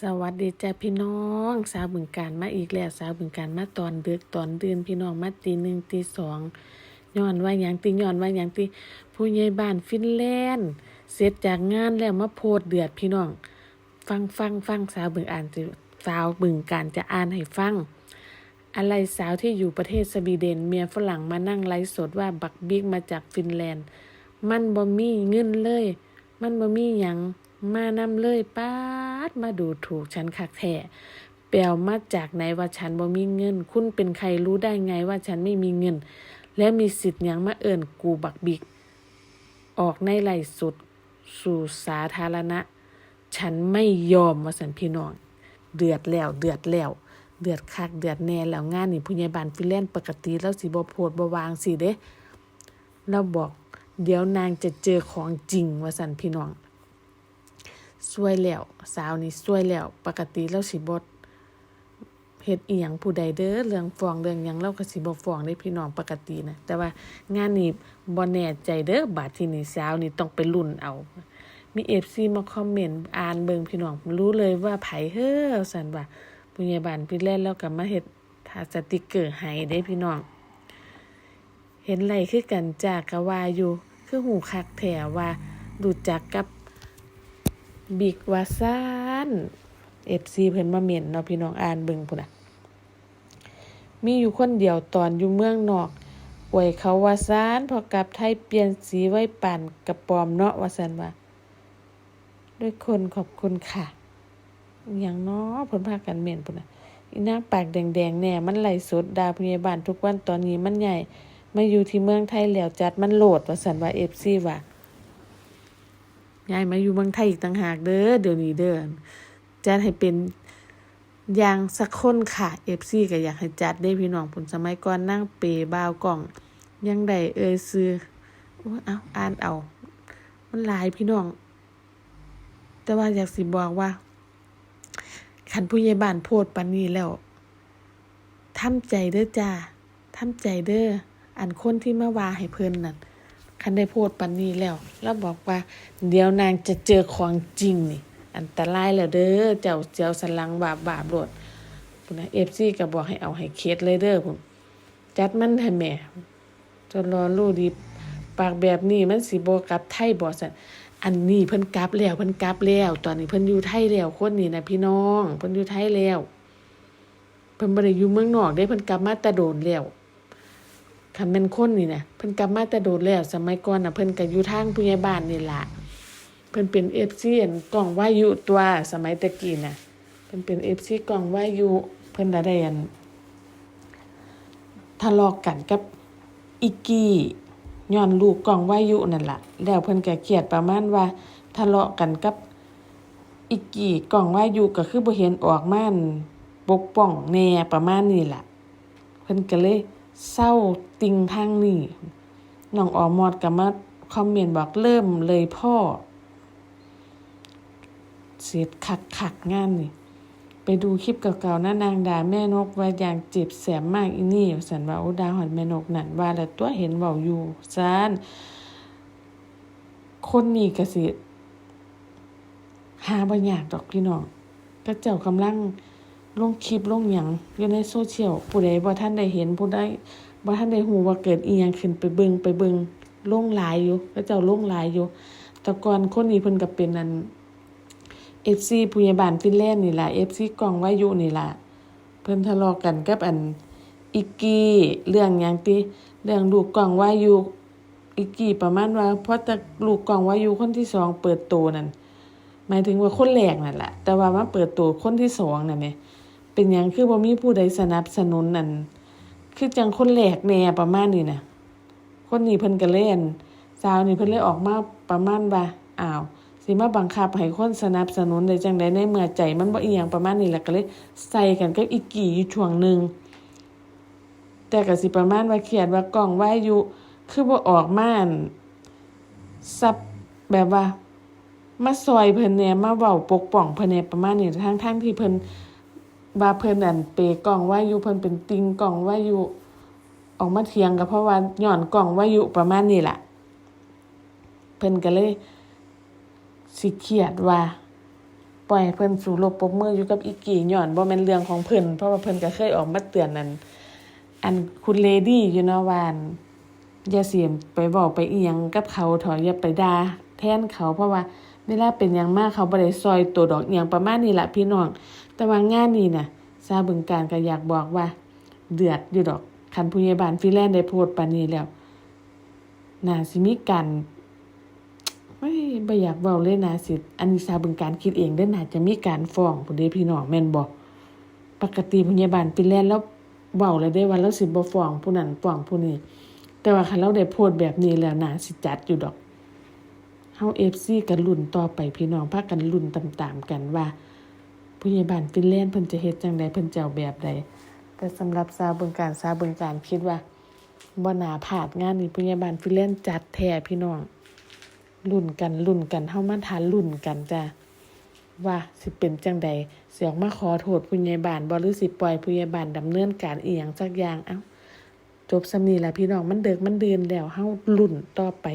สวัสดีจ้าพี่น้อง สาวบึงการมาอีกแล้วสาวบึงการมาตอนดึกตอนดื่นพี่น้องมาตีหนึ่งตีสองย้อนว่าอย่างตีย้อนว่าอย่างตีผู้ใหญ่บ้านฟินแลนด์เสร็จจากงานแล้วมาโพดเดือดพี่น้อง ฟังฟังฟังสาวบึงอ่านจะสาวบึงการจะอ่านให้ฟัง อะไรสาวที่อยู่ประเทศสวีเดนเมียฝรั่งมานั่งไลฟ์สดว่าบักบิ๊กมาจากฟินแลนด์ มันบ่มีเงินเลย มันบ่มีหยังมานำเลยป้า ดมาดูถูกฉันคักแท้แปลวมาจากไหนว่าฉันบ่มีเงิน คุณเป็นใครรู้ได้ไงว่าฉันไม่มีเงิน และมีสิทธิ์ยังมาเอิ้นกูบักบิ๊กออกในไหลฟ์สดสู่สาธารณะ ฉันไม่ยอมว่าสันพี่น้อง เดือดแล้วเดือดแล้วเดือดคักเดือดแน่แล้วงานนี่ผู้ใหญ่บ้านฟินแลนปกติแล้วสิบ่โพดบ่วางสิเด้เราบอก เดี๋ยวนางจะเจอของจริงว่าสันพี่น้อง สวยแล้ว สาวนี่สวยแล้ว ปกติเราสิบ่เฮ็ดอีหยังผู้ใดเด้อเรื่องฟ้องเรื่องหยังเราก็สิบ่ฟ้องได้พี่น้องปกตินะแต่ว่างานนี้บ่แน่ใจเด้อบาดที่นี่สาวนี่ต้องไปลุ้นเอา มี FC มาคอมเมนต์อ่านเบิ่งพี่น้องรู้เลยว่าไผเฮ้อซั่นว่าผู้ใหญ่บ้านพี่แล่นแล้วก็มาเฮ็ดทาสติกเกอร์ให้เด้พี่น้อง เห็นไรคือกันจากกะว่าอยู่ คือหูคักแถว่ารู้จักกับ บิ๊กวาซานเอฟซีเพิ่นมาเม่นเนาะพี่น้องอ่านเบิ่งพุ่นน่ะ มีอยู่คนเดียวตอนอยู่เมืองนอกอวยเขาวาซานพอกลับไทยเปลี่ยนสีไว้ป่านกระปอมเนาะวาซั่นว่า ด้วยคนขอบคุณค่ะอย่างเนาะเพิ่นพากันเม่นพุ่นน่ะอีนาปากแดงๆแน่มันไหลสุดดาพยาบาลทุกวันตอนนี้มันใหญ่มาอยู่ที่เมืองไทยแล้วจัดมันโหลดว่าสันว่าเอฟซีว่า ย้ายมาอยู่เมืองไทยอีกต่างหากเด้อเดี๋ยวนี้เด้อจัดให้เป็นอย่างสักคนค่ะเอฟซีก็อยากให้จัดได้พี่น้องผลสมัยก่อนนั่งเปบ่าวกล่อง ยังได้เอ่ยซื้ออ้ยเอาอ่านเอา มันหลายพี่น้อง แต่ว่าอยากสิบอกว่าคันผู้ใหญ่บ้านโพดปานนี้แล้วทำใจเด้อจ้าทำใจเด้ออันคนที่มาว่าให้เพิ่นนั่น คันได้โพดปันนี้แล้ว แล้วบอกว่า เดี๋ยวนางจะเจอของจริงนี่ อันตรายแล้วเด้อเจ้าเจ้าสลังบาบาปโลดพุ่นนะเอฟซีก็บอกให้เอาให้เคสเลยเด้อพุ่นจัดมันให้แม่จนรอรู้ดีปากแบบนี้มันสิบ่กลับไทยบ่ซั่นอันนี้เพิ่นกลับแล้วเพิ่นกลับแล้ว ตอนนี้เพิ่นอยู่ไทยแล้วคนนี้นะพี่น้อง เพิ่นอยู่ไทยแล้ว เพิ่นบ่ได้อยู่เมืองนอกเด้เพิ่นกลับมาแต่โดนแล้ว คันแม่นคนนี่นะเพิ่นกลับมาแต่โดดแล้ว สมัยก่อนน่ะเพิ่นก็อยู่ทางผู้ใหญ่บ้านนี่ล่ะเพิ่นเป็น FC อันกล้องวายุตัวสมัยตะกี้น่ะเพิ่นเป็น FC กล้องวายุเพิ่นน่ะได้อันทะเลาะกันกับอีกี้ย้อนลูกกล้องวายุนั่นล่ะ แล้วเพิ่นก็เครียดประมาณว่าทะเลาะกันกับอีกี้กล้องวายุก็คือบ่เห็นออกมานปกป้องแหน่ประมาณนี้ล่ะ เพิ่นก็เลยเศร้า ติงทางนี้น้องออมอดก็มาคอมเมนต์บอกเริ่มเลยพ่อ เสียดคักคักงานนี่ ไปดูคลิปเก่าๆหน้านางด่าแม่นกว่าอย่างเจ็บแสบมากอีนี่สันว่าอ้ดาหอนแม่นกนั่นว่าแล้วตัวเห็นเว้าอยู่ซานคนนี้ก็สิหาบ่ยากดอกพี่น้องก็เจ้ากำลังลงคลิปลงหยังอยู่ในโซเชียลผู้ใดบ่ทันได้เห็นผู้ใด บ่ทันได้ฮู้ว่าเกิดอีหยังขึ้นไปเบิงไปเบิงล่งหลายอยู่ก็เจ้าล่งหลายอยู่แต่ก่อนคนนี้เพิ่นก็เป็นอัน FC ผู้ใหญ่บ้านฟินแลนด์นี่ล่ะ FC กองวายุนี่ล่ะเพิ่นทะเลาะกันกับอันอิกกี้เรื่องหยังติเรื่องลูกกองวายุอิกกี้ประมาณว่าเพอแต่ลูกกองวายุคนที่สองเปิดโตนั่นหมายถึงว่าคนแรกนั่นล่ะแต่ว่ามาเปิดโตคนที่สองนั่นแหมเป็นหยังคือบ่มีผู้ใดสนับสนุนนั่น คือจังคนแหลกแน่ประมาณนี้นะคนนี้เพิ่นก็เล่นสาวนี่เพิ่นเลยออกมาประมาณว่าอ้าวสิมาบังคับให้คนสนับสนุนได้จังได๋ในเมื่อใจมันบ่อีหยังประมาณนี้แหละก็เลยใส่กันกับอีกกี่อยู่ช่วงหนึงแต่ก็สิประมาณว่าเขียนว่ากล้องวายุคือบ่ออกมาอั่นซับแบบว่ามาซอยเพิ่นแหน่มาเว้าปกป้องเพิ่นแหน่ประมาณนี้ทั้งๆที่เพิ่น ว่าเพิ่นนั่นเปกล่องว่าอยู่เพิ่นเป็นติงกล่องว่าอยู่ออกมาเถียงก็เพราะว่าหย้อนกล่องว่าอยู่ประมาณนี้แหละเพิ่นก็เลยสิเครียดว่า ปล่อยเพิ่นสู้รบปรบมืออยู่กับอีกี่หย้อนบ่แม่นเรื่องของเพิ่นเพราะว่าเพิ่นก็เคยออกมาเตือนนั่นอันคุณเลดี้อยู่เนาะว่านอย่าเสียมไปเว้าไปเอียงกับเขาถอะอย่าไปด่าแทนเขาเพราะว่าเวลาเป็นหยังมากเขาบ่ได้ซอยตัวดอกอียังประมาณนี้แหละพี่น้อง แต่ว่างานนี้น่ะซาบึงการก็อยากบอกว่า เดือดอยู่ดอกคันผู้ใหญ่บ้านฟิแลนด์ได้โพสต์ปานนี้แล้วน่าสิมีการเฮ้ยบ่อยากเว้าเลยนะสิ อันนี้ซาบึงการคิดเองเด้อน่าจะมีการฟ้องพุ่นเดพี่น้องแม่นบ่ปกติผู้ใหญ่บ้านฟิแลนด์แล้วเว้าแล้วได้ว่าเราสิบ่ฟ้องผู้นั้นฟ้องผู้นี้แต่ว่าคันเราได้โพสต์แบบนี้แล้วน่าสิจัดอยู่ดอกเฮา FC กันลุ้นต่อไปพี่น้องพากันลุ้นตามๆกันว่า ผู้ใหญ่บ้านฟินแลนด์เพิ่นจะเฮ็ดจังไดเพิ่นจะเอาแบบใดแต่สำหรับซาวบึงการซาวบึงการคิดว่าบ่น่าพลาดงานนี้ผู้ใหญ่บ้านฟินแลนด์จัดแท้พี่น้องรุ่นกันรุ่นกันเฮามาทานรุ่นกันจ้ะว่าสิเป็นจังใดสิออกมาขอโทษผู้ใหญ่บ้านบ่หรือสิปล่อยผู้ใหญ่บ้านดำเนินการอีหยังสักอย่างเอ้าจบซำนี้ล่ะพี่น้องมันเดึกมันเดือนแล้วเฮารุ่นต่อไป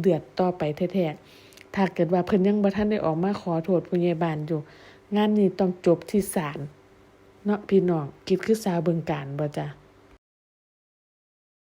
เดือดต่อไปแท้ๆถ้าเกิดว่าเพิ่นยังบ่ทันได้ออกมาขอโทษผู้ใหญ่บ้านอยู่ งานนี้ต้องจบที่ศาลเนาะพี่น้องคิดคือสาวเบิงการบ่จ้ะ